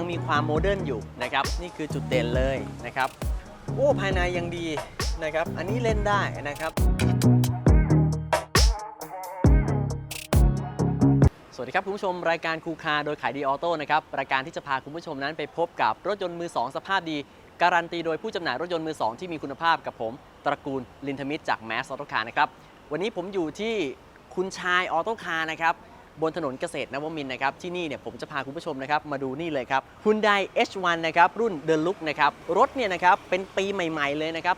ยังมีความโมเดิร์นอยู่นะครับ นี่คือจุดเด่นเลยนะครับ โอ้ ภายในยังดีนะครับ อันนี้เล่นได้นะครับ สวัสดีครับคุณผู้ชมรายการคูคาโดยขายดีออโต้นะครับ รายการที่จะพาคุณผู้ชมนั้นไปพบกับรถยนต์มือ 2 สภาพดี การันตีโดยผู้จำหน่ายรถยนต์มือ 2 ที่มีคุณภาพกับผม ตระกูลลินทมิตรจากแมสออโต้คาร์นะครับ วันนี้ผมอยู่ที่คุณชายออโต้คาร์นะครับ บนถนนเกษตรนวมินนะครับที่นี่เนี่ยผมจะพาคุณผู้ชมนะครับมาดูนี่เลยครับ Hyundai H1 นะครับรุ่น The Look นะครับรถเนี่ยนะครับเป็นปีใหม่ ๆ เลยนะครับ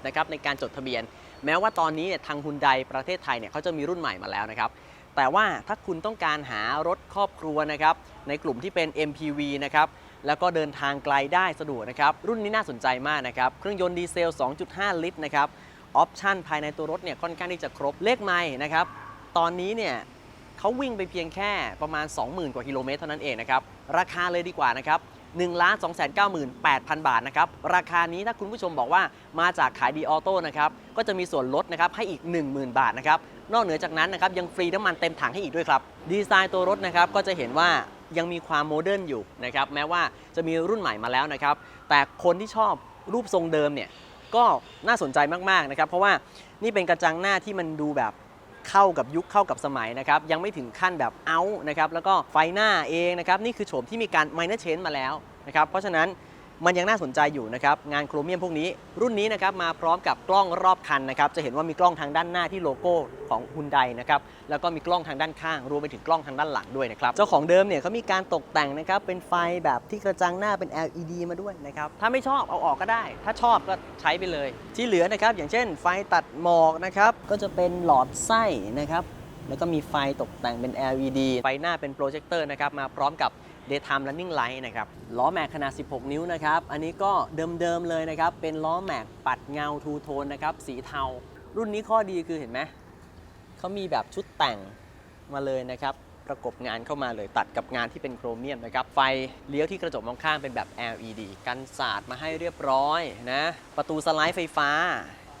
2020 นะครับในการจดทะเบียน แม้ว่าตอนนี้เนี่ยทาง Hyundai ประเทศไทยเนี่ยเขาจะมีรุ่นใหม่มาแล้วนะครับแต่ว่าถ้าคุณต้องการหารถครอบครัวนะครับในกลุ่มที่เป็น MPV นะครับแล้วก็เดินทางไกลได้สะดวกนะครับ รุ่นนี้น่าสนใจมากนะครับ เครื่องยนต์ดีเซล 2.5 ลิตรนะครับ ออปชั่นภายในตัวรถเนี่ยค่อนข้างที่จะครบเลขไม้นะครับ ตอนนี้เนี่ย เขาวิ่งไปเพียงแค่ประมาณ 20,000 กว่ากิโลเมตรเท่านั้นเองนะครับ ราคาเลยดีกว่านะครับ1 2 9 8 0 0 0 บาทนะครับ ราคานี้ถ้าคุณผู้ชมบอกว่ามาจากขายดีออโต้นะครับ ก็จะมีส่วนลดนะครับให้อีก 10,000 บาทนะครับ นอกเหนือจากนั้นนะครับยังฟรีน้ำมันเต็มถังให้อีกด้วยครับ ดีไซน์ตัวรถนะครับก็จะเห็นว่ายังมีความโมเดิร์นอยู่นะครับแม้ว่าจะมีรุ่นใหม่มาแล้วนะครับ แต่คนที่ชอบรูปทรงเดิมเนี่ยก็น่าสนใจมากๆนะครับ เพราะว่านี่เป็นกระจังหน้าที่มันดูแบบ เข้ากับยุคเข้ากับสมัยนะครับยังไม่ถึงขั้นแบบเอานะครับแล้วก็ไฟหน้าเองนะครับนี่คือโฉมที่มีการไมเนอร์เชนมาแล้วนะครับเพราะฉะนั้น มันยังน่าสนใจอยู่นะครับงานโครเมียมพวกนี้ รุ่นนี้นะครับมาพร้อมกับกล้องรอบคันนะครับจะเห็นว่ามีกล้องทางด้านหน้าที่โลโก้ของ h ุนไดนะครับแล้วก็มีกล้องทางด้านข้าง รวมไปถึงกล้องทางด้านหลังด้วยนะครับเจ้าของเดิมเนี่ยเขามีการตกแต่งนะครับเป็นไฟแบบที่กระจังหน้าเป็น LED มาด้วยนะครับถ้าไม่ชอบเอาออกก็ได้ ถ้าชอบก็ใช้ไปเลย ที่เหลือนะครับอย่างเช่น ไฟตัดหมอกนะครับก็จะเป็นหลอดไส้นะครับแล้วก็มีไฟตกแต่งเป็น LED ไฟหน้าเป็นโปรเจคเตอร์นะครับมาพร้อมกับ Daytime Running Light นะครับล้อแม็กขนาด 16 นิ้วนะครับ อันนี้ก็เดิมๆเลยนะครับ เป็นล้อแม็กปัดเงาทูโทนนะครับ สีเทา รุ่นนี้ข้อดีคือเห็นไหมเขามีแบบชุดแต่งมาเลยนะครับประกบงานเข้ามาเลยตัดกับงานที่เป็นโครเมียมนะครับ ไฟเลี้ยวที่กระจกมองข้างเป็นแบบ LED กันสาดมาให้เรียบร้อยนะ ประตูสไลด์ไฟฟ้า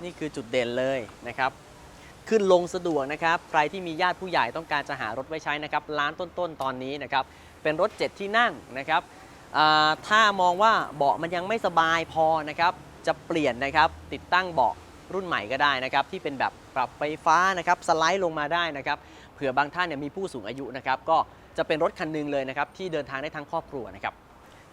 นี่คือจุดเด่นเลยนะครับ ขึ้นลงสะดวกนะครับ ใครที่มีญาติผู้ใหญ่ต้องการจะหารถไว้ใช้นะครับ ร้านต้นๆตอนนี้นะครับ เป็นรถ 7 ที่นั่งนะครับถ้ามองว่าเบาะมันยังไม่สบายพอนะครับจะเปลี่ยนนะครับติดตั้งเบาะรุ่นใหม่ก็ได้นะครับที่เป็นแบบปรับไฟฟ้านะครับสไลด์ลงมาได้นะครับเผื่อบางท่านเนี่ยมีผู้สูงอายุนะครับก็จะเป็นรถคันหนึงเลยนะครับที่เดินทางได้ทั้งครอบครัวนะครับ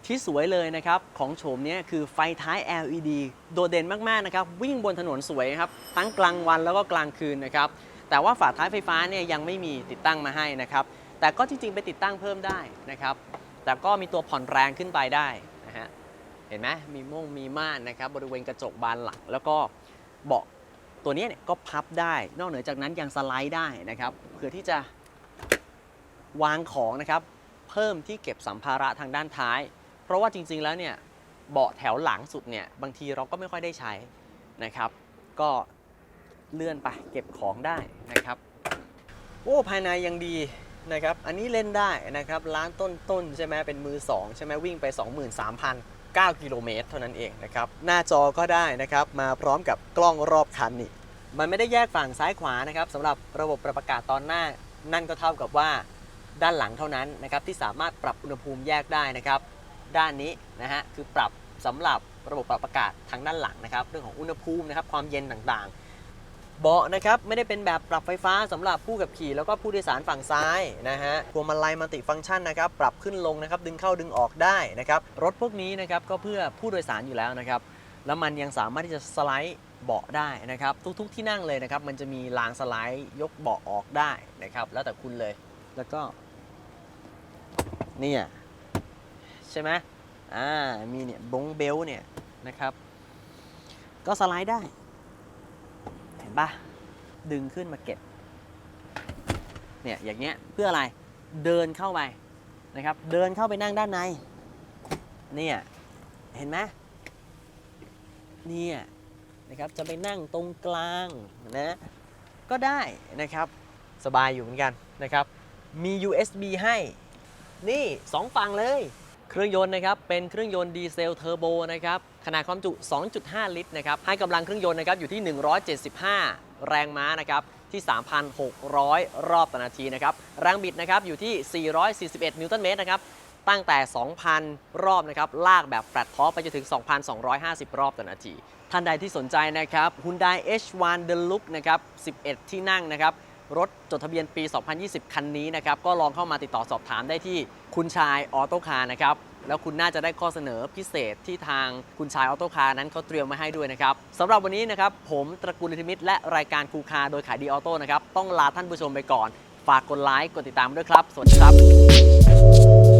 ที่สวยเลยนะครับของโฉมนี้คือไฟท้าย LED โดดเด่นมากๆนะครับวิ่งบนถนนสวยครับทั้งกลางวันแล้วก็กลางคืนนะครับแต่ว่าฝาท้ายไฟฟ้าเนี่ยยังไม่มีติดตั้งมาให้นะครับ แต่ก็จริงๆ ไปติดตั้งเพิ่มได้นะครับ แต่ก็มีตัวผ่อนแรงขึ้นไปได้นะฮะ เห็นไหมมีม่งมีม่านนะครับ บริเวณกระจกบานหลัง แล้วก็เบาะตัวนี้เนี่ยก็พับได้ นอกเหนือจากนั้นยังสไลด์ได้นะครับเพื่อที่จะวางของนะครับ เพิ่มที่เก็บสัมภาระทางด้านท้าย เพราะว่าจริง ๆ แล้วเนี่ยเบาะแถวหลังสุดเนี่ยบางทีเราก็ไม่ค่อยได้ใช้นะครับ ก็เลื่อนไปเก็บของได้นะครับ โอ้ภายในยังดี นะครับ อันนี้เล่นได้นะครับ ร้านต้นๆใช่ไหมเป็นมือ 2 ใช่ไหมวิ่งไป 23,009 กิโลเมตรเท่านั้นเองนะครับ หน้าจอก็ได้นะครับ มาพร้อมกับกล้องรอบคันนี่มันไม่ได้แยกฝั่งซ้ายขวานะครับสำหรับระบบปรับอากาศตอนหน้า นั่นก็เท่ากับว่าด้านหลังเท่านั้นนะครับที่สามารถปรับอุณหภูมิแยกได้นะครับ ด้านนี้นะฮะคือปรับสำหรับระบบปรับอากาศทางด้านหลังนะครับ เรื่องของอุณหภูมินะครับความเย็นต่างๆ เบาะนะครับไม่ได้เป็นแบบปรับไฟฟ้าสำหรับผู้ขับขี่แล้วก็ผู้โดยสารฝั่งซ้ายนะฮะพวงมาลัยมัลติฟังก์ชันนะครับปรับขึ้นลงนะครับดึงเข้าดึงออกได้นะครับรถพวกนี้นะครับก็เพื่อผู้โดยสารอยู่แล้วนะครับแล้วมันยังสามารถที่จะสไลด์เบาะได้นะครับทุกๆที่นั่งเลยนะครับมันจะมีรางสไลด์ยกเบาะออกได้นะครับแล้วแต่คุณเลยแล้วก็เนี่ยใช่ไหมอ่ามีเนี่ยบงเบลเนี่ยนะครับก็สไลด์ได้ ปะดึงขึ้นมาเก็บ เนี่ยอย่างเงี้ยเพื่ออะไรเดินเข้าไปนะครับ เดินเข้าไปนั่งด้านใน เนี่ยเห็นไหมเนี่ยนะครับจะไปนั่งตรงกลางนะก็ได้นะครับสบายอยู่เหมือนกันนะครับ มี USB ให้ นี่2ฝั่งเลย เครื่องยนต์นะครับเป็นเครื่องยนต์ดีเซลเทอร์โบนะครับขนาดความจุ 2.5 ลิตรนะครับให้กำลังเครื่องยนต์นะครับอยู่ที่ 175 แรงม้านะครับที่ 3,600 รอบต่อนาทีนะครับแรงบิดนะครับอยู่ที่ 441 นิวตันเมตรนะครับตั้งแต่ 2,000 รอบนะครับลากแบบแฟลตท็อปไปจนถึง 2,250 รอบต่อนาที ท่านใดที่สนใจนะครับ Hyundai H1 Deluxe นะครับ 11 ที่นั่งนะครับ รถจดทะเบียนปี 2020 คันนี้นะครับ ก็ลองเข้ามาติดต่อสอบถามได้ที่คุณชายออโต้คาร์นะครับ แล้วคุณน่าจะได้ข้อเสนอพิเศษที่ทางคุณชายออโต้คาร์นั้นเขาเตรียมมาให้ด้วยนะครับสำหรับวันนี้นะครับผมตระกูลลิทิมิตและรายการคูคาโดยขายดีออโต้นะครับต้องลาท่านผู้ชมไปก่อน ฝากกดไลค์กดติดตามด้วยครับ สวัสดีครับ